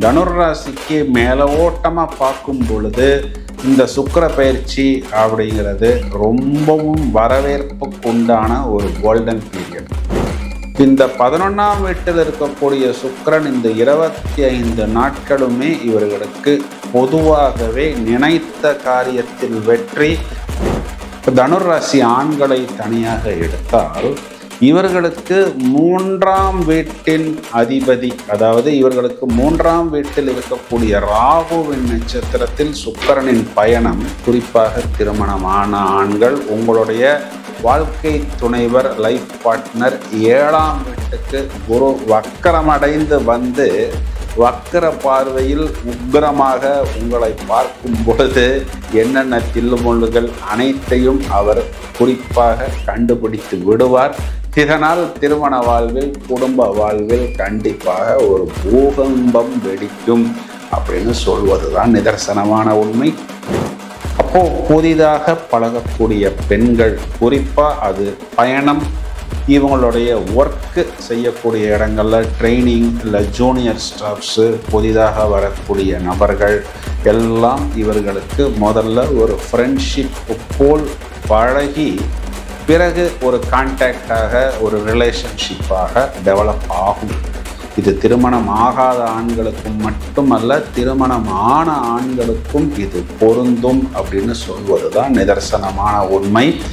தனுராசிக்கு மேலோட்டமாக பார்க்கும் பொழுது இந்த சுக்கர பயிற்சி அப்படிங்கிறது ரொம்பவும் வரவேற்புக்குண்டான ஒரு கோல்டன் பீரியட் இந்த பதினொன்றாம் வீட்டில் இருக்கக்கூடிய சுக்கரன் இந்த இருபத்தி ஐந்து நாட்களுமே இவர்களுக்கு பொதுவாகவே நினைத்த காரியத்தில் வெற்றி தனுராசி ஆண்களை தனியாக எடுத்தால் இவர்களுக்கு மூன்றாம் வீட்டின் அதிபதி அதாவது இவர்களுக்கு மூன்றாம் வீட்டில் இருக்கக்கூடிய ராகுவின் நட்சத்திரத்தில் சுக்கரனின் பயணம் குறிப்பாக திருமணமான ஆண்கள் உங்களுடைய வாழ்க்கை துணைவர் லைஃப் பார்ட்னர் ஏழாம் வீட்டுக்கு குரு வக்கரமடைந்து வந்து வக்கர பார்வையில் உக்கிரமாக உங்களை பார்க்கும் பொழுது என்னென்ன தில்லுமுள்ளுகள் அனைத்தையும் அவர் குறிப்பாக கண்டுபிடித்து விடுவார். இதனால் திருமண வாழ்வில் குடும்ப வாழ்வில் கண்டிப்பாக ஒரு பூகம்பம் வெடிக்கும் அப்படின்னு சொல்வது தான் நிதர்சனமான உண்மை. அப்போ புதிதாக பழகக்கூடிய பெண்கள் குறிப்பாக அது பயணம் இவங்களுடைய ஒர்க்கு செய்யக்கூடிய இடங்களில் ட்ரைனிங் இல்லை ஜூனியர் ஸ்டாஃப்ஸு புதிதாக வரக்கூடிய நபர்கள் எல்லாம் இவர்களுக்கு முதல்ல ஒரு ஃப்ரெண்ட்ஷிப் போல் பழகி பிறகு ஒரு கான்டாக்டாக ஒரு ரிலேஷன்ஷிப்பாக டெவலப் ஆகும். இது திருமணம் ஆகாத ஆண்களுக்கும் மட்டுமல்ல திருமணம் ஆன ஆண்களுக்கும் இது பொருந்தும் அப்படின்னு சொல்வது தான் நிதர்சனமான உண்மை.